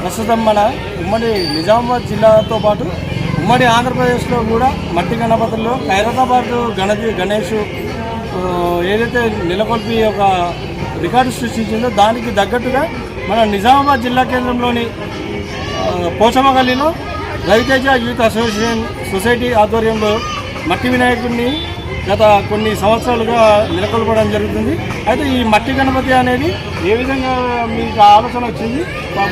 ప్రస్తుతం మన ఉమ్మడి నిజామాబాద్ జిల్లాతో పాటు ఉమ్మడి ఆంధ్రప్రదేశ్లో కూడా మట్టి గణపతుల్లో ఖైరతాబాద్ గణపతి గణేష్ ఏదైతే నెలకొల్పి ఒక రికార్డు సృష్టించిందో దానికి తగ్గట్టుగా మన నిజామాబాద్ జిల్లా కేంద్రంలోని పోచమగల్లిలో రవితేజ యూత్ అసోసియేషన్ సొసైటీ ఆధ్వర్యంలో మట్టి వినాయకుడిని గత కొన్ని సంవత్సరాలుగా నెలకొల్పడం జరుగుతుంది. అయితే ఈ మట్టి గణపతి అనేది ఏ విధంగా మీకు ఆలోచన వచ్చింది?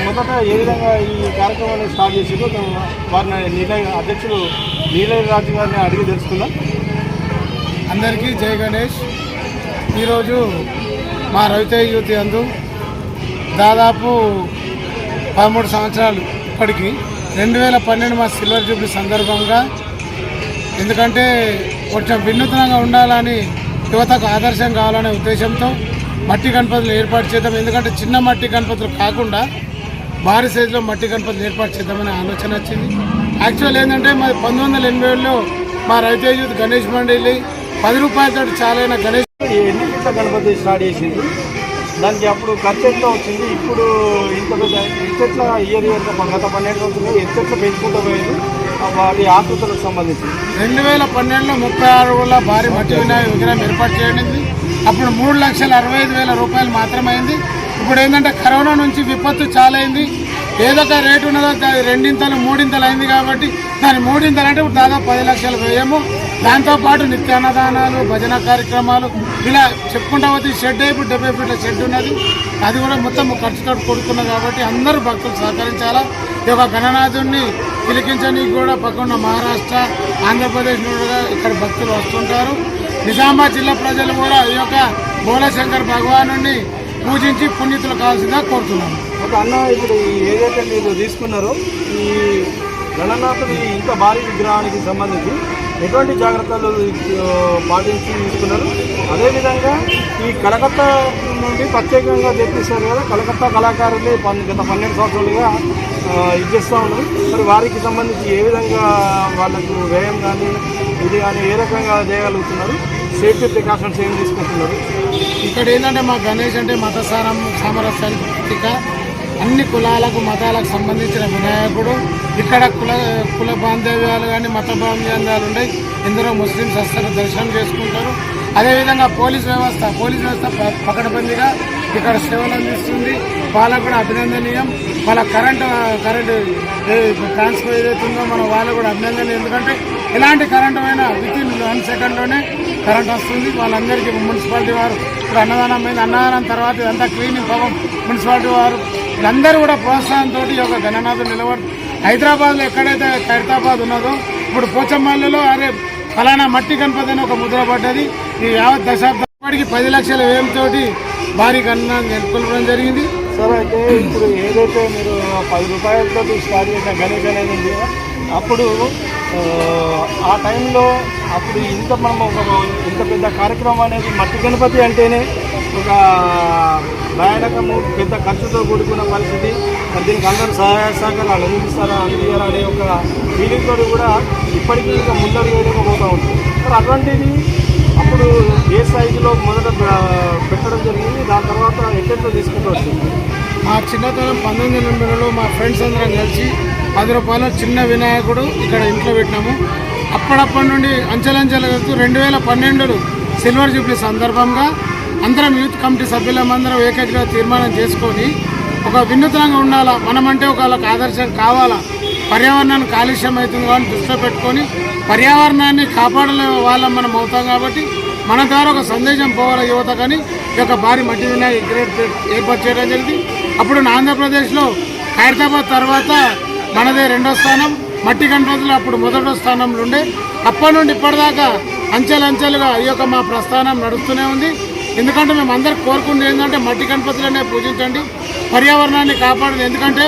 మొదట ఏ విధంగా ఈ కార్యక్రమాన్ని స్టార్ట్ చేసిందో వారిని నీలయ అధ్యక్షులు నీలయ రాజు గారిని అడిగి తెలుసుకుందాం. అందరికీ జై గణేష్. ఈరోజు మా రవితేజ యువతి అందు దాదాపు పదమూడు సంవత్సరాలు ఇప్పటికి. రెండు వేల పన్నెండు మా సిల్వర్ జూబ్లీ సందర్భంగా. ఎందుకంటే కొంచెం వినూత్నంగా ఉండాలని యువతకు ఆదర్శం కావాలనే ఉద్దేశంతో మట్టి గణపతులు ఏర్పాటు చేద్దాం. ఎందుకంటే చిన్న మట్టి గణపతులు కాకుండా భారీ సైజులో మట్టి గణపతులు ఏర్పాటు చేద్దామనే ఆలోచన వచ్చింది. యాక్చువల్ ఏంటంటే మరి పంతొమ్మిది వందల ఎనభై ఏడులో మా రవితేజ యూత్ గణేష్ మండలి పది రూపాయలతో చాలైన గణేష్ ఎన్ని ఫీట్ల గణపతి స్టార్ట్ చేసింది? దానికి అప్పుడు ఖర్చు ఎంత వచ్చింది? ఇప్పుడు ఇంత పెద్ద ఎంతెట్లా ఇయర్ ఇయర్ గత పన్నెండు రోజులు ఎంత పెంచుకుంటూ పోయింది. వాటి ఆకృతులకు సంబంధించి. రెండు వేల పన్నెండులో ముప్పై ఆరు వల్ల భారీ మట్టి వినాయక విగ్రహం ఏర్పాటు చేయడింది అప్పుడు మూడు లక్షల అరవై ఐదు వేల రూపాయలు మాత్రమే అయింది ఇప్పుడు ఏంటంటే కరోనా నుంచి విపత్తు చాలా అయింది ఏదో ఒక రేటు ఉన్నదో దాని రెండింతలు మూడింతలు అయింది కాబట్టి దాని మూడింతలు అంటే ఇప్పుడు దాదాపు పది లక్షలు వ్యయము దాంతోపాటు నిత్య అన్నదానాలు భజన కార్యక్రమాలు ఇలా చెప్పుకుంటా పోతే షెడ్ ఇప్పుడు డెబ్బై ఫీట్ల షెడ్ ఉన్నది. అది కూడా మొత్తం ఖర్చుతో కొడుకున్నది కాబట్టి అందరూ భక్తులు సహకరించాలా? ఈ యొక్క గణనాథుడిని పిలికించడానికి కూడా పక్కన మహారాష్ట్ర ఆంధ్రప్రదేశ్ నుండి కూడా ఇక్కడ భక్తులు వస్తుంటారు. నిజామాబాద్ జిల్లా ప్రజలు కూడా ఈ యొక్క భోలశంకర్ భగవాను పూజించి పుణ్యతులు కావాల్సిందిగా కోరుతున్నాను ఒక అన్న ఇప్పుడు ఏదైతే మీరు తీసుకున్నారో ఈ గణనాథుడి ఇంత భారీ విగ్రహానికి సంబంధించి ఎటువంటి జాగ్రత్తలు పాటించి తీసుకున్నారు? అదేవిధంగా ఈ కలకత్తా నుండి ప్రత్యేకంగా తెప్పిస్తారు కదా కలకత్తా కళాకారులే గత పన్నెండు సంవత్సరాలుగా ఇచ్చేస్తూ ఇది ఉన్నారు. మరి వారికి సంబంధించి ఏ విధంగా వాళ్ళకు వ్యయం కానీ ఇది కానీ ఏ రకంగా చేయగలుగుతున్నారు? సేఫ్టీ ప్రికాషన్స్ ఏం తీసుకుంటున్నారు? ఇక్కడ ఏంటంటే మా గణేష్ అంటే మత సామరస్యానికి అన్ని కులాలకు మతాలకు సంబంధించిన వినాయకుడు. ఇక్కడ కుల కుల బాంధవ్యాలు కానీ మత బాంధవ్యాలు ఉన్నాయి. ఇందులో ముస్లింస్ వస్తారు దర్శనం చేసుకుంటారు. అదేవిధంగా పోలీస్ వ్యవస్థ పోలీస్ వ్యవస్థ పకడబందిగా ఇక్కడ సేవలు అందిస్తుంది. వాళ్ళకు కూడా అభినందనీయం. వాళ్ళ కరెంటు కరెంటు ట్రాన్స్ఫర్ ఏదైతుందో మన వాళ్ళకు కూడా అభినందనీయం. ఎందుకంటే ఎలాంటి కరెంటు అయినా విత్ ఇన్ వన్ సెకండ్లోనే కరెంట్ వస్తుంది. వాళ్ళందరికీ మున్సిపాలిటీ వారు ఇప్పుడు అన్నదానం అయింది. అన్నదానం తర్వాత ఇదంతా క్లీనింగ్ పాపం మున్సిపాలిటీ వారు వీళ్ళందరూ కూడా ప్రోత్సాహంతో ఈ యొక్క గణనాథుడు నిలబడి హైదరాబాద్లో ఎక్కడైతే ఖైరతాబాద్ ఉన్నదో ఇప్పుడు పోచమ్మల్లో అరే ఫలానా మట్టి గణపతి అని ఒక ముద్ర పడ్డది. ఈ యావత్ దశాబ్దం పది లక్షల వ్యయంతో భారీ గణన నెలకొల్పడం జరిగింది. సార్ అయితే ఇప్పుడు ఏదైతే మీరు పది రూపాయలతో స్టార్ట్ చేసిన గణేష్ అనేది అప్పుడు ఆ, ఆ టైంలో అప్పుడు ఇంత మనం ఒక ఇంత పెద్ద కార్యక్రమం అనేది మట్టి గణపతి అంటేనే ఒక భయానకము పెద్ద ఖర్చుతో కూడుకున్న పరిస్థితి. మరి దీనికి అందరూ సహాయ సహకారాలు అందిస్తారా అందియారా అనే ఒక ఫీలింగ్ తోటి కూడా ఇప్పటికీ ఇంకా ముందడుగు వేయలేకపోతూ ఉంటుంది మరి అటువంటిది అప్పుడు ఏ స్థాయిలో మొదట పెట్టడం జరిగింది? దాని తర్వాత ఎట్టెట్లో తీసుకుంటూ వచ్చింది? మా చిన్నతనం పంతొమ్మిది వందల ఎనభైలో మా ఫ్రెండ్స్ అందరం కలిసి పది రూపాయల చిన్న వినాయకుడు ఇక్కడ ఇంట్లో పెట్టినాము. అప్పుడప్పటి నుండి అంచెలంచెలు వెళ్తూ రెండు వేల పన్నెండులో సిల్వర్ జూబ్లీ సందర్భంగా అందరం యూత్ కమిటీ సభ్యులమందరం ఏకగ్రహ తీర్మానం చేసుకొని ఒక వినూత్నంగా ఉండాలా? మనమంటే ఒక వాళ్ళకి ఆదర్శం కావాలా? పర్యావరణాన్ని కాలుష్యం అవుతుంది కానీ దృష్టిలో పెట్టుకొని పర్యావరణాన్ని కాపాడలే వాళ్ళం మనం అవుతాం కాబట్టి మన ద్వారా ఒక సందేశం పోవాలి యువత కానీ? ఈ యొక్క భారీ మట్టి వినాయక ఏర్పాటు చేయడం జరిగింది. అప్పుడు నా ఆంధ్రప్రదేశ్లో హైదరాబాద్ తర్వాత మనదే రెండో స్థానం. మట్టి గణపతులు అప్పుడు మొదటో స్థానంలో ఉండే. అప్పటి నుండి ఇప్పటిదాకా అంచెలంచెలుగా ఈ యొక్క మా ప్రస్థానం నడుస్తూనే ఉంది. ఎందుకంటే మేము అందరికి కోరుకుంది ఏంటంటే మట్టి గణపతులనే పూజించండి పర్యావరణాన్ని కాపాడండి. ఎందుకంటే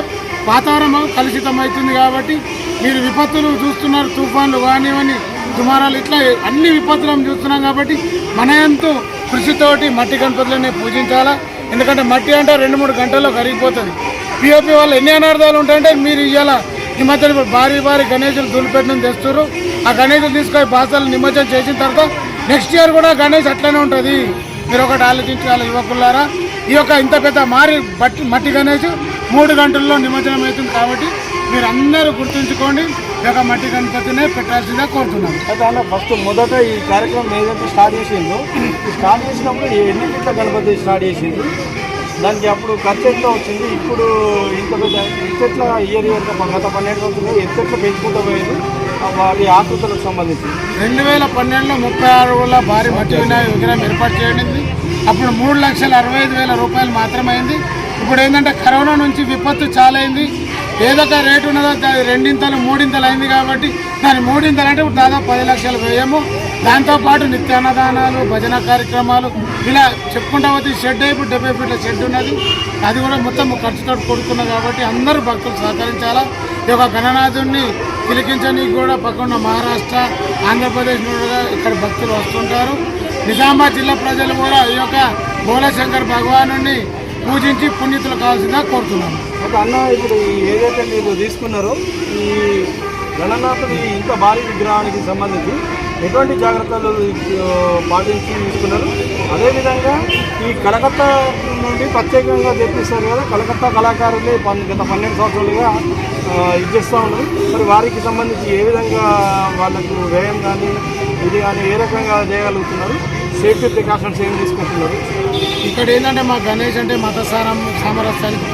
వాతావరణం కలుషితం అవుతుంది కాబట్టి మీరు విపత్తులు చూస్తున్నారు తుఫాన్లు కానివని దుమారాలు ఇట్లా అన్ని విపత్తులను చూస్తున్నాం కాబట్టి మన ఎంతో కృషితోటి మట్టి గణపతులనే పూజించాలా. ఎందుకంటే మట్టి అంటే రెండు మూడు గంటల్లో కరిగిపోతుంది. పిఓపి వల్ల ఎన్ని అనర్థాలు ఉంటాయంటే మీరు ఇవాళ ఈ మధ్యన ఇప్పుడు భారీ భారీ గణేషులు దులిపెట్టడం తెస్తారు ఆ గణేశులు తీసుకొని బాసాలు నిమజ్జనం చేసిన తర్వాత నెక్స్ట్ ఇయర్ కూడా గణేష్ అట్లనే ఉంటుంది. మీరు ఒకటి ఆలోచించాలి యువకులారా ఈ యొక్క ఇంత పెద్ద మారి బట్టి మట్టి గణేష్ మూడు గంటల్లో నిమజ్జనం అవుతుంది కాబట్టి మీరు అందరూ గుర్తుంచుకోండి ఈ యొక్క మట్టి గణపతినే పెట్టాల్సిందే కోరుతున్నాను. అయితే అన్న ఫస్ట్ మొదట ఈ కార్యక్రమం ఏదైతే స్టార్ట్ చేసిందో స్టార్ట్ చేసినప్పుడు ఎన్ని గంటల గణపతి స్టార్ట్ చేసింది. దానికి అప్పుడు ఖర్చు ఎంత వచ్చింది? ఇప్పుడు ఇంత పెద్ద ఎట్లా ఇయర్ ఇయర్ గత పన్నెండు రోజులు ఎట్లా పెంచుకుంటూ పోయింది? వాటి ఆకృతులకు సంబంధించి. రెండు వేల పన్నెండులో ముప్పై ఆరు భారీ మట్టి వినాయక విగ్రహం ఏర్పాటు చేయడింది అప్పుడు మూడు లక్షల అరవై ఐదు వేల రూపాయలు మాత్రమైంది. అయింది ఇప్పుడు ఏంటంటే కరోనా నుంచి విపత్తు చాలా అయింది ఏదో ఒక రేటు ఉన్నదో దాని రెండింతలు మూడింతలు అయింది కాబట్టి దాని మూడింతలు అంటే ఇప్పుడు దాదాపు పది లక్షలు వ్యయము దాంతోపాటు నిత్య అన్నదానాలు భజన కార్యక్రమాలు ఇలా చెప్పుకుంటా పోతే షెడ్ ఇప్పుడు డెబ్బై ఫీట్ల షెడ్ ఉన్నది. అది కూడా మొత్తం ఖర్చుతో కొడుకున్నది కాబట్టి అందరూ భక్తులు సహకరించాలా? ఈ యొక్క గణనాథుడిని తిలికించడానికి కూడా పక్కన మహారాష్ట్ర ఆంధ్రప్రదేశ్ నుండి కూడా ఇక్కడ భక్తులు వస్తుంటారు. నిజామాబాద్ జిల్లా ప్రజలు కూడా ఈ యొక్క భోలశంకర్ భగవాను పూజించి పుణ్యతులు కావాల్సిందిగా కోరుతున్నాను ఒక అన్న ఇప్పుడు ఏదైతే మీరు తీసుకున్నారో ఈ గణనాథుడి ఇంత భారీ విగ్రహానికి సంబంధించి ఎటువంటి జాగ్రత్తలు పాటించి తీసుకున్నారు? అదేవిధంగా ఈ కలకత్తా నుండి ప్రత్యేకంగా తెప్పిస్తారు కదా కలకత్తా కళాకారులే గత పన్నెండు సంవత్సరాలుగా ఆ, ఇది చేస్తూ ఉన్నారు. మరి వారికి సంబంధించి ఏ విధంగా వాళ్ళకు వ్యయం కానీ ఇది కానీ ఏ రకంగా చేయగలుగుతున్నారు? సేఫ్టీ ప్రికాషన్స్ ఏం తీసుకుంటున్నారు? ఇక్కడ ఏంటంటే మా గణేష్ అంటే మత సారం సామరస్యానికి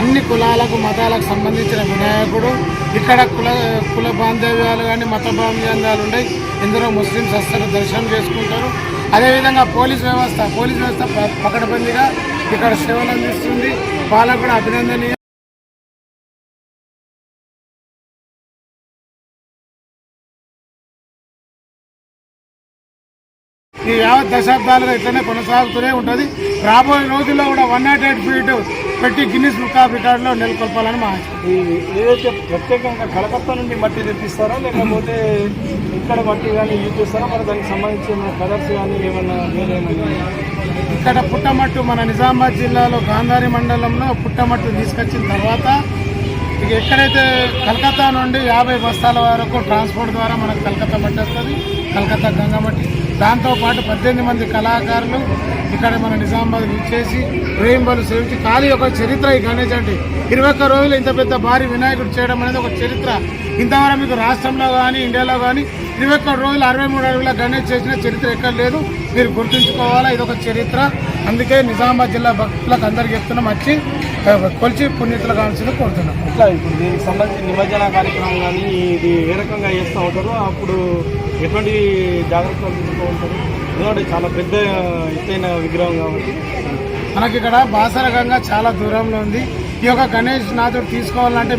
అన్ని కులాలకు మతాలకు సంబంధించిన వినాయకుడు. ఇక్కడ కుల కుల బాంధవ్యాలు కానీ మత బాంధవ్యాలు ఉన్నాయి ఎందరో ముస్లిం వస్తారు దర్శనం చేసుకుంటారు. అదేవిధంగా పోలీస్ వ్యవస్థ పోలీస్ వ్యవస్థ పకడబందీగా ఇక్కడ సేవలు అందిస్తుంది. వాళ్ళకు కూడా అభినందనీయ. ఈ యావత్ దశాబ్దాలుగా ఇట్లనే కొనసాగుతూనే ఉంటుంది. రాబోయే రోజుల్లో కూడా వన్ నాట్ ఎయిట్ ఫీట్ పెట్టి గిన్నిస్ బుక్ ఆఫ్ రికార్డులో నెలకొల్పాలని మా ఏదైతే ప్రత్యేకంగా కలకత్తా నుండి మట్టి తెప్పిస్తారా? లేకపోతే ఇక్కడ మట్టి కానీ యూజ్ చేస్తారా? మరి దానికి సంబంధించిన కలర్స్ కానీ ఏమన్నా వేరేమన్నా ఇక్కడ పుట్టమట్టు మన నిజామాబాద్ జిల్లాలో గాంధారి మండలంలో పుట్టమట్టు తీసుకొచ్చిన తర్వాత ఇక ఎక్కడైతే కలకత్తా నుండి యాభై బస్తాల వరకు ట్రాన్స్పోర్ట్ ద్వారా మనకు కలకత్తా మట్టి వస్తుంది కలకత్తా గంగా మట్టి దాంతోపాటు పద్దెనిమిది మంది కళాకారులు ఇక్కడ మన నిజామాబాద్ ఇచ్చేసి రేయింబలు సేవించి ఖాళీ ఒక చరిత్ర ఈ గణేష్ అంటే. ఇరవై ఒక్క రోజులు ఇంత పెద్ద భారీ వినాయకుడు చేయడం అనేది ఒక చరిత్ర. ఇంతవరకు మీకు రాష్ట్రంలో కానీ ఇండియాలో కానీ ఇరవై ఒక్క రోజులు అరవై మూడు అడుగుల గణేష్ చేసిన చరిత్ర ఎక్కడ లేదు? మీరు గుర్తుంచుకోవాలా? ఇది ఒక చరిత్ర. అందుకే నిజామాబాద్ జిల్లా భక్తులకు అందరికి చెప్తున్నాం వచ్చి కొలిచి పుణ్యతలు కావాల్సింది కోరుతున్నాం. ఇట్లా ఇప్పుడు దీనికి సంబంధించి నిమజ్జన కార్యక్రమం కానీ ఇది ఏ రకంగా చేస్తూ ఉంటారు? అప్పుడు ఎటువంటి జాగ్రత్తలు తీసుకుంటూ ఉంటారు? ఎందుకంటే చాలా పెద్ద ఎత్తైన విగ్రహం కాబట్టి. మనకి ఇక్కడ బాసరగంగా చాలా దూరంలో ఉంది. ఈ యొక్క గణేష్ నాథుడు తీసుకోవాలంటే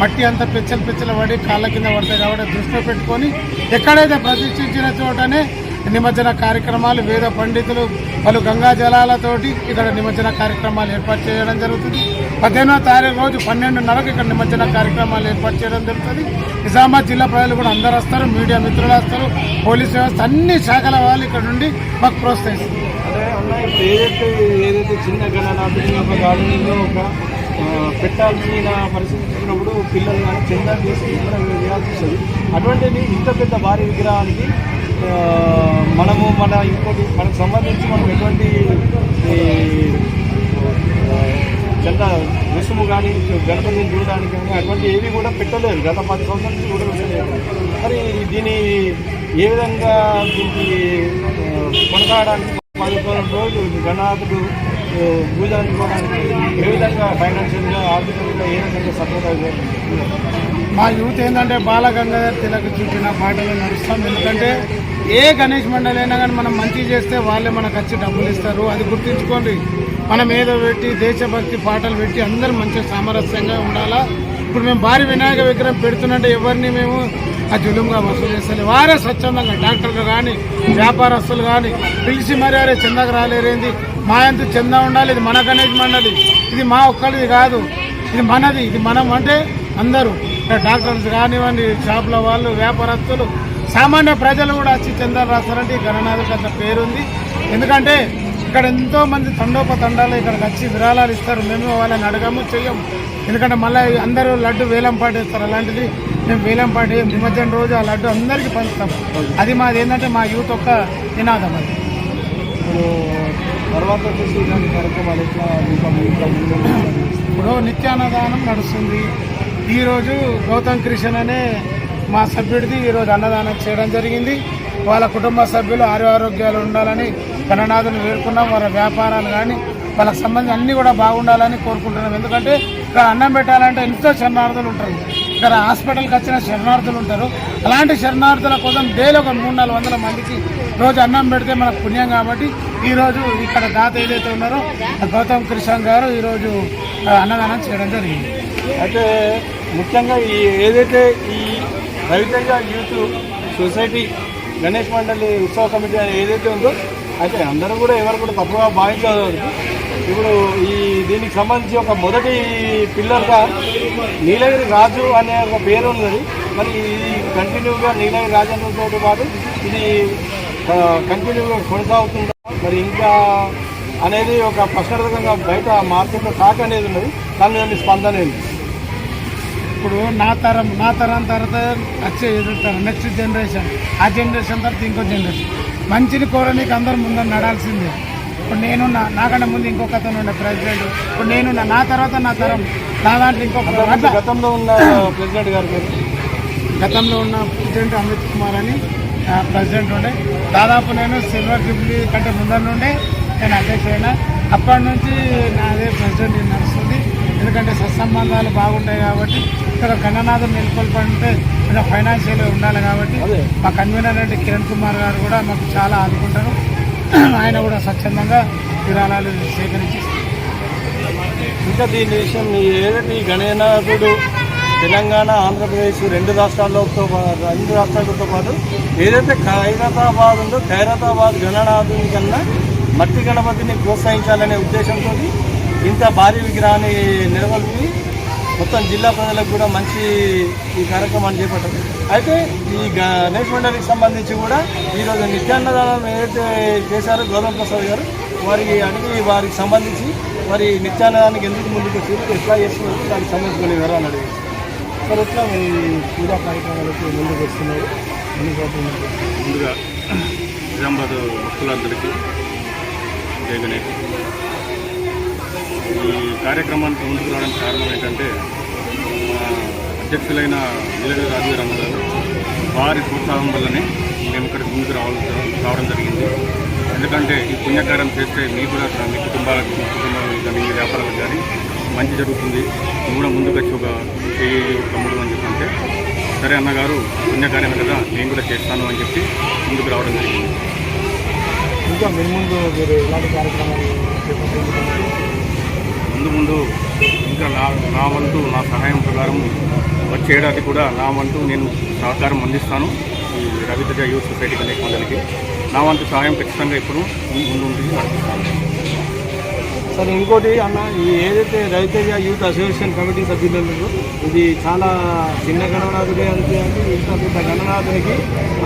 మట్టి అంతా పెచ్చలు పెచ్చలు పడి కాళ్ళ కింద పడతాయి కాబట్టి దృష్టిలో పెట్టుకొని ఎక్కడైతే ప్రతిష్ఠించిన చోటనే నిమజ్జన కార్యక్రమాలు వేద పండితులు పలు గంగా జలాలతోటి ఇక్కడ నిమజ్జన కార్యక్రమాలు ఏర్పాటు చేయడం జరుగుతుంది. పద్దెనిమిదో తారీఖు రోజు పన్నెండున్నరకు ఇక్కడ నిమజ్జన కార్యక్రమాలు ఏర్పాటు చేయడం జరుగుతుంది. నిజామాబాద్ జిల్లా ప్రజలు కూడా అందరు వస్తారు మీడియా మిత్రులు వస్తారు పోలీస్ వ్యవస్థ అన్ని శాఖల వాళ్ళు ఇక్కడ నుండి మాకు ప్రోత్సహిస్తారు. అంటే ఏదైతే ఏదైతే చిన్న గణనాథుని ఒక గార్డెనింగ్లో ఒక పెట్టాల్సిన పరిస్థితి వచ్చినప్పుడు పిల్లలు కానీ చందా తీసుకుని కూడా వేయాల్సి వస్తుంది అటువంటిది ఇంత పెద్ద భారీ విగ్రహానికి మనము మన ఇంకోటి మనకు సంబంధించి మనం ఎటువంటి చందా రుసుము కానీ గణపతిని చూడడానికి కానీ అటువంటి ఏవి కూడా పెట్టలేదు. గత పది సంవత్సరాల నుంచి కూడా పెట్టలేదు. మరి దీని ఏ విధంగా దీనికి కొనసాగడానికి పది పదిహేను రోజులు గణనాథుడు పూజ ఏ విధంగా ఫైనాన్షియల్గా ఆర్థికంగా ఏ విధంగా సపోర్ట్ అవుతుంది మా యూత్ ఏంటంటే బాలగంగాధర్ తిలక్ చూపిన పాటలు నడుస్తాం. ఎందుకంటే ఏ గణేష్ మండలి అయినా కానీ మనం మంచి చేస్తే వాళ్ళే మనకు వచ్చి డబ్బులు ఇస్తారు. అది గుర్తుంచుకోండి. మనం ఏదో పెట్టి దేశభక్తి పాటలు పెట్టి అందరూ మంచిగా సామరస్యంగా ఉండాలా? ఇప్పుడు మేము భారీ వినాయక విగ్రహం పెడుతున్నట్టే ఎవరిని మేము ఆ జులుంగా వసూలు చేస్తలే. వారే స్వచ్ఛందంగా డాక్టర్లు కానీ వ్యాపారస్తులు కానీ పిలిచి మరీ అరే చందాకు రాలేరేంది మా ఎంత చందా ఉండాలి. ఇది మన గణేష్ మండలి. ఇది మా ఒక్కడిది కాదు. ఇది మనది. ఇది మనం అంటే అందరూ. డాక్టర్స్ కానివ్వండి షాపుల వాళ్ళు వ్యాపారస్తులు సామాన్య ప్రజలు కూడా వచ్చి చందాలు రాస్తారంటే ఈ గణనాథులకు అంత పేరుంది. ఎందుకంటే ఇక్కడ ఎంతో మంది తండోపతండాలు ఇక్కడికి వచ్చి విరాళాలు ఇస్తారు. మేము వాళ్ళని అడగము చెయ్యము. ఎందుకంటే మళ్ళీ అందరూ లడ్డు వేలం పాటేస్తారు అలాంటిది మేము వేలం పాటి నిమజ్జనం రోజు ఆ లడ్డు అందరికీ పంచుతాం. అది మాది ఏంటంటే మా యూత్ యొక్క నినాదం అది. ఇప్పుడు తర్వాత వచ్చేసి ఇలాంటి కార్యక్రమాలు ఎట్లా ఇంకా ఇంకా ముందు ఇప్పుడు నిత్యాన్నదానం నడుస్తుంది. ఈరోజు గౌతమ్ కృష్ణ అనే మా సభ్యుడిది ఈరోజు అన్నదానం చేయడం జరిగింది. వాళ్ళ కుటుంబ సభ్యులు ఆరోగ్యాలు ఉండాలని కన్ననాథులు వేడుకున్నాం. వాళ్ళ వ్యాపారాలు కానీ వాళ్ళకి సంబంధించి అన్నీ కూడా బాగుండాలని కోరుకుంటున్నాం. ఎందుకంటే ఇక్కడ అన్నం పెట్టాలంటే ఎంతో శరణార్థులు ఉంటారు. ఇక్కడ హాస్పిటల్కి వచ్చిన శరణార్థులు ఉంటారు. అలాంటి శరణార్థుల కోసం డైలీ ఒక మూడు నాలుగు వందల మందికి రోజు అన్నం పెడితే మనకు పుణ్యం కాబట్టి ఈరోజు ఇక్కడ దాత ఏదైతే ఉన్నారో గౌతమ్ కృష్ణ గారు ఈరోజు అన్నదానం చేయడం జరిగింది. అయితే ముఖ్యంగా ఈ ఏదైతే ఈ రవితేజ యూత్ సొసైటీ గణేష్ మండలి ఉత్సవ కమిటీ అని ఏదైతే ఉందో అయితే అందరూ కూడా ఎవరు కూడా తప్పుగా భావించదు ఇప్పుడు ఈ దీనికి సంబంధించి ఒక మొదటి పిల్లర్గా నీలగిరి రాజు అనే ఒక పేరు ఉన్నది. మరి ఇది కంటిన్యూగా నీలగిరి రాజేంద్రతో పాటు ఇది కంటిన్యూగా కొనసాగుతుందా? మరి ఇంకా అనేది ఒక ప్రశ్నార్థకంగా బయట మార్కెట్లో టాక్ అనేది ఉన్నది. దాని మీద స్పందన ఏంటి? ఇప్పుడు నా తరం నా తరం తర్వాత వచ్చే ఎదుగుతారు నెక్స్ట్ జనరేషన్ ఆ జనరేషన్ తర్వాత ఇంకో జనరేషన్ మంచిని కోరనీకి అందరు ముందర నడాల్సిందే. ఇప్పుడు నేను నాకన్నా ముందు ఇంకొక అతను ఉండే ప్రెసిడెంట్ ఇప్పుడు నేను నా- తర్వాత నా తరం. నా దాంట్లో ఇంకొక గతంలో ఉన్న ప్రెసిడెంట్ గారి గతంలో ఉన్న ప్రెసిడెంట్ అమిత్ కుమార్ అని ప్రెసిడెంట్ ఉండే. దాదాపు నేను సిల్వర్ జూబ్లీ కంటే ముందర నుండే నేను అధ్యక్షుడైన అప్పటి నుంచి నాదే ప్రెసిడెంట్ నడుస్తుంది. ఎందుకంటే సత్సంబంధాలు బాగుంటాయి కాబట్టి ఇక్కడ గణనాథం నెలకొల్పంటే ఫైనాన్షియల్ ఉండాలి కాబట్టి అదే. మా కన్వీనర్ అంటే కిరణ్ కుమార్ గారు కూడా మాకు చాలా ఆదుకుంటారు ఆయన కూడా స్వచ్ఛందంగా విరాళాలు సేకరించి ఇంకా దీని విషయం ఈ ఏదైతే ఈ గణనాథుడు తెలంగాణ ఆంధ్రప్రదేశ్ రెండు రాష్ట్రాలతో రెండు రాష్ట్రాలతో పాటు ఏదైతే ఖైరతాబాద్ ఉందో ఖైరతాబాద్ గణనాథుని కన్నా మట్టి గణపతిని ప్రోత్సహించాలనే ఉద్దేశంతో ఇంత భారీ విగ్రహాన్ని నెలకొల్పి మొత్తం జిల్లా ప్రజలకు కూడా మంచి ఈ కార్యక్రమాన్ని చేపట్టారు. అయితే ఈ గణేష్ మండలికి సంబంధించి కూడా ఈరోజు నిత్యాన్నదానం ఏదైతే చేశారో గౌరవ ప్రసాద్ గారు వారికి అడిగి వారికి సంబంధించి మరి నిత్యాన్నదానికి ఎందుకు ముందుకు వచ్చి ఎట్లా చేస్తున్నారు దానికి సంబంధించిన వివరాలు అడిగి సార్ ఎట్లా మీ పూజా కార్యక్రమాలకు ముందుకు వస్తున్నారు ముందుగా నిజామాబాద్ భక్తులందరికీ జయ గణేష్. ఈ కార్యక్రమానికి ముందుకు రావడానికి కారణం ఏంటంటే మా అధ్యక్షులైన నీలగిరి రాజవీరమ్మ గారు వారి ప్రోత్సాహం వల్లనే మేము ఇక్కడికి ముందుకు రావాల్సి రావడం జరిగింది. ఎందుకంటే ఈ పుణ్యకార్యం చేస్తే మీ కూడా మీ కుటుంబాలకు మీ కుటుంబాలకు కానీ మీ వ్యాపారాలకు కానీ మంచి జరుగుతుంది. నువ్వు కూడా ముందుకు వచ్చి ఒక చేయి తమ్ముడు అని చెప్పి అంటే సరే అన్నగారు పుణ్యకార్యం కదా నేను కూడా చేస్తాను అని చెప్పి ముందుకు రావడం జరిగింది. ఇంకా మీ ముందు మీరు ఎలాంటి కార్యక్రమాలు చేపట్టారు? ముందు ముందు ఇంకా నా నా వంతు నా సహాయం ప్రకారం వచ్చేడాది కూడా నా వంతు నేను సహకారం అందిస్తాను. ఈ రవితజ యూత్ సొసైటీ గణేష్ మండలికి నా వంతు సహాయం ఖచ్చితంగా ఇప్పుడు ముందు ఉండి నడిపిస్తాను సరే ఇంకోటి అన్న ఈ ఏదైతే రవితేజ యూత్ అసోసియేషన్ కమిటీ సభ్యులు ఇది చాలా చిన్న గణనాథుడే అంటే ఇంత పెద్ద గణనాథునికి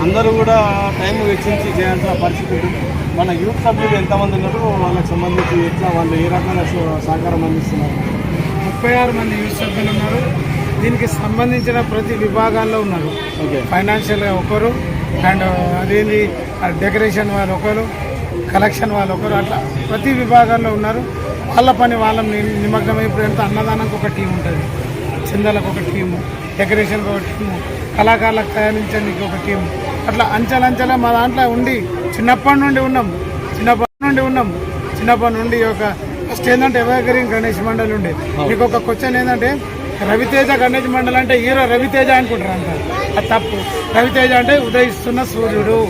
అందరూ కూడా టైం వెచ్చించి చేయాల్సిన పరిస్థితి ఉంటుంది. మన యూత్ సభ్యులు ఎంతమంది ఉన్నారో? వాళ్ళకి సంబంధించి ఎట్లా వాళ్ళు ఏ రకమైన సహ- సహకారం అందిస్తున్నారు? ముప్పై ఆరు మంది యూత్ సభ్యులు ఉన్నారు. దీనికి సంబంధించిన ప్రతి విభాగాల్లో ఉన్నారు. ఓకే. ఫైనాన్షియల్గా ఒకరు అండ్ అదేంది డెకరేషన్ వాళ్ళు ఒకరు కలెక్షన్ వాళ్ళు ఒకరు అట్లా ప్రతి విభాగాల్లో ఉన్నారు. వాళ్ళ పని వాళ్ళ ని- నిమగ్నమై ఇప్పుడు ఎంత అన్నదానానికి ఒక టీం ఉంటుంది. చిందలకు ఒక టీము డెకరేషన్కి ఒక టీము కళాకారులకు తయారించడానికి ఒక టీం అట్లా అంచెలంచెల మా దాంట్లో ఉండి చిన్నప్పటి నుండి ఉన్నాం. చిన్నప్పటి నుండి ఉన్నాం. చిన్నప్పటి నుండి ఒక ఫస్ట్ ఏంటంటే ఎవరిగ్రీన్ గణేష్ మండలి ఉండే. మీకు ఒక క్వశ్చన్ ఏంటంటే రవితేజ గణేష్ మండలి అంటే హీరో రవితేజ అనుకుంటారు అంత అది తప్పు. రవితేజ అంటే ఉదయిస్తున్న సూర్యుడు.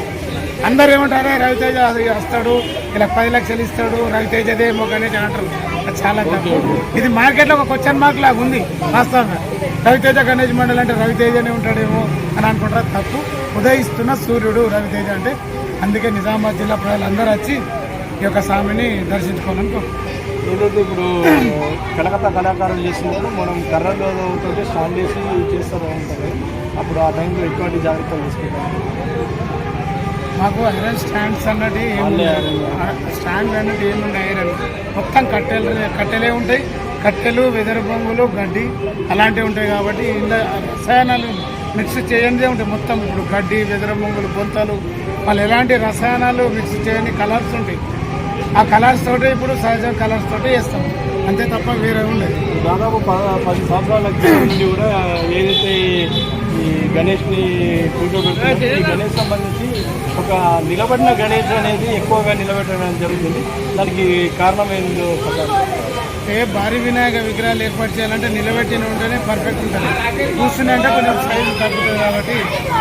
అందరు ఏమంటారు? రవితేజ వస్తాడు ఇలా పది లక్షలు ఇస్తాడు రవితేజదేమో గణేష్ అంటారు. అది చాలా తప్పు. ఇది మార్కెట్లో ఒక క్వశ్చన్ మార్క్ లాగా ఉంది. వాస్తవంగా. రవితేజ గణేష్ మండలి అంటే రవితేజనే ఉంటాడేమో అని అనుకుంటారు? తప్పు. ఉదయిస్తున్న సూర్యుడు రవితేజ అంటే అందుకే నిజామాబాద్ జిల్లా ప్రజలందరూ వచ్చి ఈ యొక్క స్వామిని దర్శించుకోవాలని కోరుకుంటున్నాను. ఏదైతే ఇప్పుడు కలకత్తా కళాకారులు చేస్తున్నారు మనం కర్రలతో స్టాండ్ చేసి చేస్తారు అప్పుడు ఆ టైంలో ఎటువంటి జాగ్రత్తలు తీసుకుంటాం మాకు ఐరన్ స్టాండ్స్ అన్నట్టు వాళ్ళే స్టాండ్ అన్నట్టు ఏముండే ఐరన్. మొత్తం కట్టెలు కట్టెలే ఉంటాయి. కట్టెలు వెదరు బొంగులు గడ్డి అలాంటివి ఉంటాయి కాబట్టి ఇందులో రసాయనాలు మిక్స్ చేయండి ఉంటాయి మొత్తం ఇప్పుడు గడ్డి వెదర బొంగులు బొంతలు వాళ్ళు ఎలాంటి రసాయనాలు మిక్స్ చేయని కలర్స్ ఉంటాయి. ఆ కలర్స్ తోటే ఇప్పుడు సహజ కలర్స్ తోటే వేస్తాం అంతే తప్ప వేరే ఉండదు దాదాపు పది సంవత్సరాల క్రితం కూడా ఏదైతే ఈ- గణేష్ని కూర్చోబెడుతున్నారో గణేష్ సంబంధించి ఒక నిలబడిన గణేష్ అనేది ఎక్కువగా నిలబెట్టడం జరుగుతుంది. దానికి కారణం ఏందో ఏ భారీ వినాయక విగ్రహాలు ఏర్పాటు చేయాలంటే నిలబెట్టిన ఉంటేనే పర్ఫెక్ట్ ఉంటుంది. కూర్చుని అంటే కొంచెం సైజు తగ్గుతుంది కాబట్టి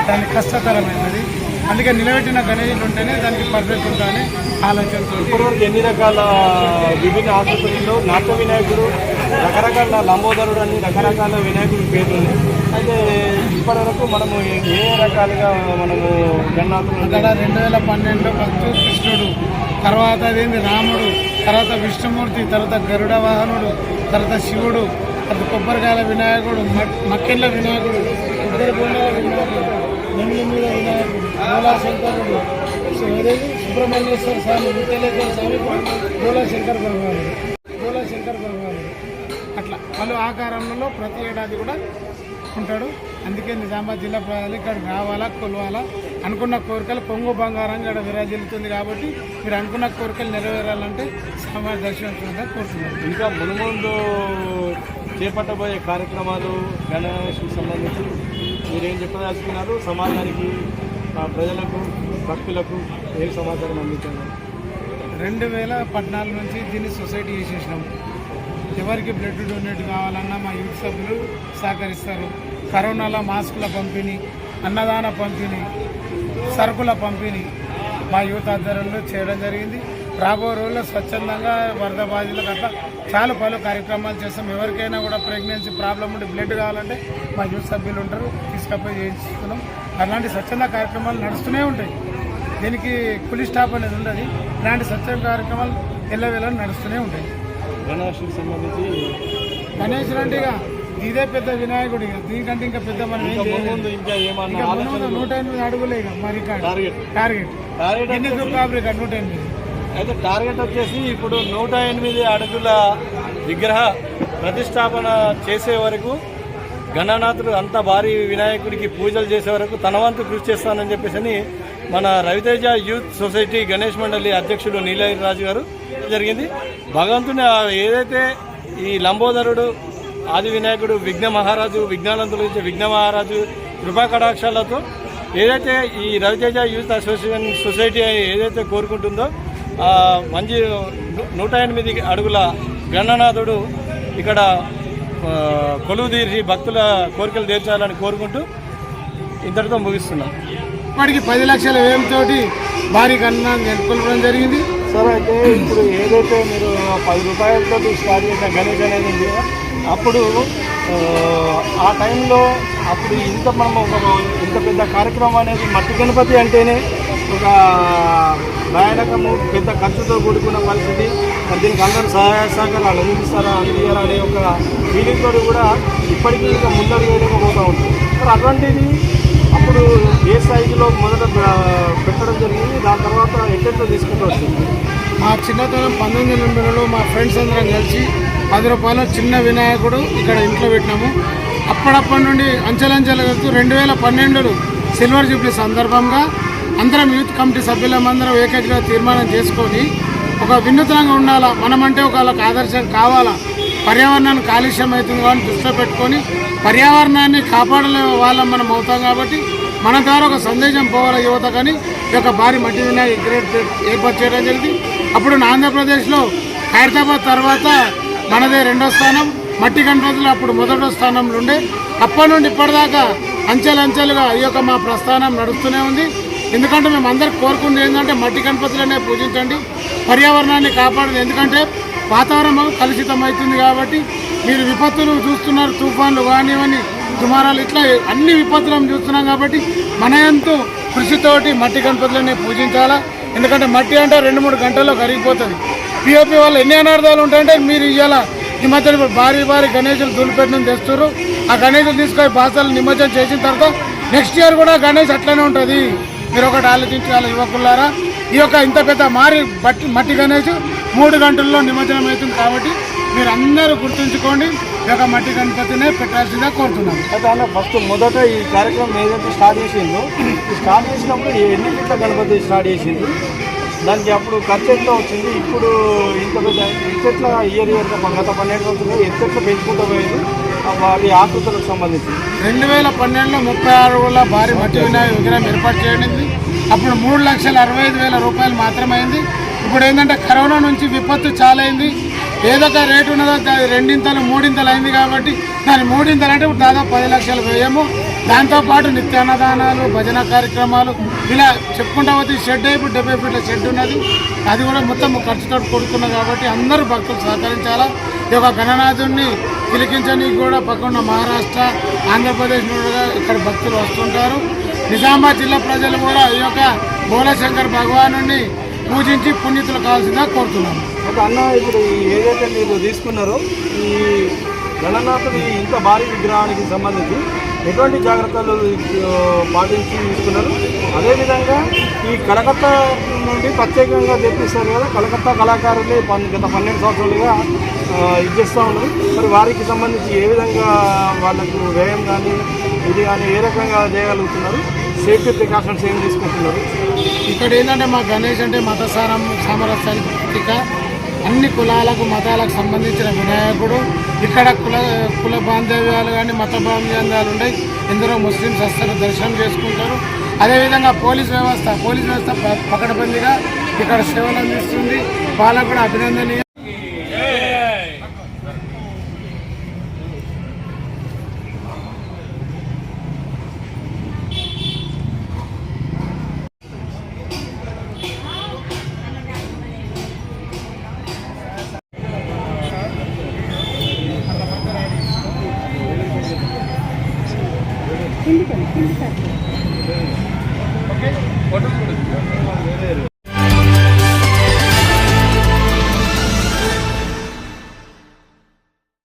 దానికి కష్టతరమైనది. అందుకే నిలబెట్టిన గణేషులు ఉంటేనే దానికి పర్ఫెక్ట్ ఉంటుందని ఆలోచనతో ఇప్పటివరకు ఎన్ని రకాల విభిన్న ఆకృతుల్లో నాట్య వినాయకుడు రకరకాల లంబోదరుడు అని రకరకాల వినాయకుడి పేర్లు ఉన్నాయి అయితే ఇప్పటివరకు మనము ఏ- రకాలుగా మనము గణనాథులు రెండు వేల పన్నెండులో ఫస్ట్ కృష్ణుడు తర్వాత అదేంది రాముడు తర్వాత విష్ణుమూర్తి తర్వాత గరుడ వాహనుడు తర్వాత శివుడు తర్వాత కొబ్బరికాయల వినాయకుడు మక్కెళ్ళ వినాయకుడు ఇద్దరు బొమ్మల వినాయకుడు నెమిలి మీద వినాయకుడు భోలాశంకరుడు సో అదేంది సుబ్రహ్మణ్యేశ్వర స్వామి విఠలేశ్వర స్వామి భోలాశంకర్ భగవానుడు భోలాశంకర్ భగవానుడు అట్లా పలు ఆకారంలో ప్రతి ఏడాది కూడా ఉంటాడు. అందుకే నిజామాబాద్ జిల్లా ప్రజలు ఇక్కడ రావాలా కొలవాలా అనుకున్న కోరికలు కొంగు బంగారం ఇక్కడ విరాజిల్లుతుంది కాబట్టి మీరు అనుకున్న కోరికలు నెరవేరాలంటే సమాజ దర్శనం కోరుతున్నారు ఇంకా మునుముందు చేపట్టబోయే కార్యక్రమాలు గణేష్కి సంబంధించి మీరేం చెప్పదలుచుకున్నారు? సమాజానికి ప్రజలకు భక్తులకు ఏ సమాచారం అందించారు? రెండు వేల పద్నాలుగు నుంచి దీన్ని సొసైటీ చేసేసినాం. ఎవరికి బ్లడ్ డొనేట్ కావాలన్నా మా యూత్ సభ్యులు సహకరిస్తారు. కరోనాలో మాస్కుల పంపిణీ అన్నదాన పంపిణీ సరుకుల పంపిణీ మా యూత్ ఆధ్వర్యంలో చేయడం జరిగింది. రాబో రోజుల్లో స్వచ్ఛందంగా వరద బాధితులకు అట్లా చాలా పలు కార్యక్రమాలు చేస్తాం. ఎవరికైనా కూడా ప్రెగ్నెన్సీ ప్రాబ్లం ఉండి బ్లడ్ కావాలంటే మా యూత్ సభ్యులు ఉంటారు. తీసుకపోయి చేయిస్తున్నాం. అలాంటి స్వచ్ఛంద కార్యక్రమాలు నడుస్తూనే ఉంటాయి. దీనికి పులి స్టాప్ అనేది ఉండదు. ఇలాంటి స్వచ్ఛంద కార్యక్రమాలు ఎల్లవేళ నడుస్తూనే ఉంటాయి. గణేష్ అంటే ఇక ఇదే పెద్ద వినాయకుడు ఇక. దీనికంటే ఇంకా పెద్ద మనం ఏం ఇంకా ఏమన్నా నూట ఎనిమిది అడుగులే ఇక. మరి టార్గెట్ టార్గెట్ టార్గెట్ ఎన్ని కాబ్రిక నూట ఎనిమిది? అయితే టార్గెట్ వచ్చేసి ఇప్పుడు నూట ఎనిమిది అడుగుల విగ్రహ ప్రతిష్టాపన చేసే వరకు గణనాథుడు అంత భారీ వినాయకుడికి పూజలు చేసే వరకు తన వంతు కృషి చేస్తానని చెప్పేసి అని మన రవితేజ యూత్ సొసైటీ గణేష్ మండలి అధ్యక్షుడు నీలగిరి రాజు గారు జరిగింది. భగవంతుని ఏదైతే ఈ లంబోదరుడు ఆది వినాయకుడు విఘ్న మహారాజు విఘ్నాలంతులు ఇచ్చే విఘ్న మహారాజు కృపా కటాక్షాలతో ఏదైతే ఈ రవితేజ యూత్ అసోసియేషన్ సొసైటీ ఏదైతే కోరుకుంటుందో ఆ మంచి నూట ఎనిమిది అడుగుల గణనాథుడు ఇక్కడ కొలువు తీర్చి భక్తుల కోరికలు తీర్చాలని కోరుకుంటూ ఇంతటితో ముగిస్తున్నాం. ఇప్పటికి పది లక్షల వ్యయంతో భారీ గణన నెలకొల్పడం జరిగింది. సార్ అయితే ఇప్పుడు ఏదైతే మీరు పది రూపాయలతో స్టార్ట్ చేసిన గణేష్ అనేది అప్పుడు ఆ, టైంలో అప్పుడు ఇంత మనం ఒక ఇంత పెద్ద కార్యక్రమం అనేది మట్టి గణపతి అంటేనే ఒక భయానకము పెద్ద ఖర్చుతో కూడుకున్న పరిస్థితి. దీనికి అందరూ సహాయ సహకారాలు అందిస్తారా అందియారా అనే ఒక ఫీలింగ్ తోటి కూడా ఇప్పటికీ ఇంకా ముందడుగు వేయలేకపోతూ ఉంటుంది మరి అటువంటిది అప్పుడు ఏ స్థాయిలో మొదట పెట్టడం జరిగింది దాని తర్వాత ఎట్టెట్లో తీసుకుంటూ వచ్చింది? మా చిన్నతనం పంతొమ్మిది వందల ఎనభైలో మా ఫ్రెండ్స్ అందరం కలిసి పది రూపాయల చిన్న వినాయకుడు ఇక్కడ ఇంట్లో పెట్టినాము. అప్పుడప్పటి నుండి అంచెలంచెలు వెళ్తూ రెండు వేల పన్నెండులో సిల్వర్ జూబ్లీ సందర్భంగా అందరం యూత్ కమిటీ సభ్యులమందరం ఏకగ్రీవ తీర్మానం చేసుకొని ఒక వినూత్నంగా ఉండాలా మనమంటే ఒక వాళ్ళకి ఆదర్శం కావాలా పర్యావరణాన్ని కాలుష్యం అవుతుంది కానీ దృష్టిలో పెట్టుకొని పర్యావరణాన్ని కాపాడలే వాళ్ళం మనం అవుతాం కాబట్టి మన ద్వారా ఒక సందేశం పోవాలి యువత కానీ ఈ యొక్క భారీ మట్టి వినాయక ఏర్పాటు చేయడం జరిగింది. అప్పుడు నా ఆంధ్రప్రదేశ్లో హైదరాబాద్ తర్వాత మనదే రెండో స్థానం. మట్టి గణపతులు అప్పుడు మొదటో స్థానంలో ఉండే. అప్పటి నుండి ఇప్పటిదాకా అంచెలంచెలుగా ఈ యొక్క మా ప్రస్థానం నడుస్తూనే ఉంది. ఎందుకంటే మేము అందరు కోరుకుంది ఏంటంటే మట్టి గణపతులనే పూజించండి. పర్యావరణాన్ని కాపాడండి. ఎందుకంటే వాతావరణం కలుషితం అవుతుంది కాబట్టి మీరు విపత్తులు చూస్తున్నారు తుఫాన్లు కానివని దుమారాలు ఇట్లా అన్ని విపత్తులను చూస్తున్నాం కాబట్టి మన ఎంతో కృషితోటి మట్టి గణపతులనే పూజించాలా. ఎందుకంటే మట్టి అంటే రెండు మూడు గంటల్లో కరిగిపోతుంది. పిఓపి వల్ల ఎన్ని అనర్థాలు ఉంటాయంటే మీరు ఇవాళ ఈ మధ్యన భారీ భారీ గణేశులు దులిపెట్టడం తెస్తున్నారు ఆ గణేశులు తీసుకొని బాసాలు నిమజ్జనం చేసిన తర్వాత నెక్స్ట్ ఇయర్ కూడా గణేష్ అట్లనే ఉంటుంది. మీరు ఒకటి ఆలోచించాలి యువకులారా ఈ యొక్క ఇంత పెద్ద మారి బట్టి మట్టి గణేష్ మూడు గంటల్లో నిమజ్జనం అవుతుంది కాబట్టి మీరు అందరూ గుర్తుంచుకోండి ఈ యొక్క మట్టి గణపతినే పెట్టాల్సిందిగా కోరుతున్నాను. అయితే ఫస్ట్ మొదట ఈ కార్యక్రమం ఏదైతే స్టార్ట్ చేసిందో స్టార్ట్ చేసినప్పుడు ఎన్ని ఫీట్ల గణపతి స్టార్ట్ చేసింది? దానికి అప్పుడు ఖర్చు ఎంత వచ్చింది? ఇప్పుడు ఇంత పెద్ద ఎత్తెట్ల ఇయర్ ఇయర్గా గత పన్నెండు రోజులు ఎత్తెట్ల పెంచుకుంటూ పోయింది? వారి ఆకృతులకు సంబంధించి. రెండు వేల పన్నెండులో ముప్పై ఆరు భారీ మట్టి వినాయక విగ్రహం ఏర్పాటు చేయడింది అప్పుడు మూడు లక్షల అరవై ఐదు వేల రూపాయలు మాత్రమైంది. అయింది ఇప్పుడు ఏంటంటే కరోనా నుంచి విపత్తు చాలైంది. ఏదొక ఏదో ఒక రేటు ఉన్నదో దాని రెండింతలు మూడింతలు అయింది కాబట్టి దాని మూడింతలు అంటే దాదాపు పది లక్షలు వ్యయము దాంతోపాటు నిత్య అన్నదానాలు భజన కార్యక్రమాలు ఇలా చెప్పుకుంటా పోతే ఈ షెడ్ ఇప్పుడు డెబ్బై ఫీట్ల షెడ్ ఉన్నది. అది కూడా మొత్తం ఖర్చుతో కూడుకున్నది కాబట్టి అందరూ భక్తులు సహకరించాలా? ఈ యొక్క గణనాథుడిని తిలకించడానికి కూడా పక్కన మహారాష్ట్ర ఆంధ్రప్రదేశ్ నుండి ఇక్కడ భక్తులు వస్తుంటారు. నిజామాబాద్ జిల్లా ప్రజలు కూడా ఈ యొక్క భోలశంకర్ భగవాను పూజించి పుణ్యతులు కావాల్సిందిగా కోరుతున్నాను ఒక అన్న ఇప్పుడు ఏదైతే మీరు తీసుకున్నారో ఈ గణనాథుడి ఇంత భారీ విగ్రహానికి సంబంధించి ఎటువంటి జాగ్రత్తలు పాటించి తీసుకున్నారు? అదేవిధంగా ఈ కలకత్తా నుండి ప్రత్యేకంగా తెప్పిస్తారు కదా కలకత్తా కళాకారులే పన్- గత పన్నెండు సంవత్సరాలుగా ఇచ్చేస్తూ ఇది చేస్తూ ఉన్నారు. మరి వారికి సంబంధించి ఏ విధంగా వాళ్ళకు వ్యయం కానీ ఇది కానీ ఏ రకంగా చేయగలుగుతున్నారు? సేఫ్టీ ప్రికాషన్స్ ఏం తీసుకుంటున్నారు? ఇక్కడ ఏంటంటే మా గణేష్ అంటే మత సారం సామరస్యానికి అన్ని కులాలకు మతాలకు సంబంధించిన వినాయకుడు. ఇక్కడ కుల కుల బాంధవ్యాలు కానీ మత బాంధవ్యాలు ఉన్నాయి ఎందరో ముస్లిమ్స్ వస్తారు దర్శనం చేసుకుంటారు. అదేవిధంగా పోలీస్ వ్యవస్థ పోలీస్ వ్యవస్థ పకడబందిగా ఇక్కడ సేవలు అందిస్తుంది. వాళ్ళకు కూడా అభినందనీయం.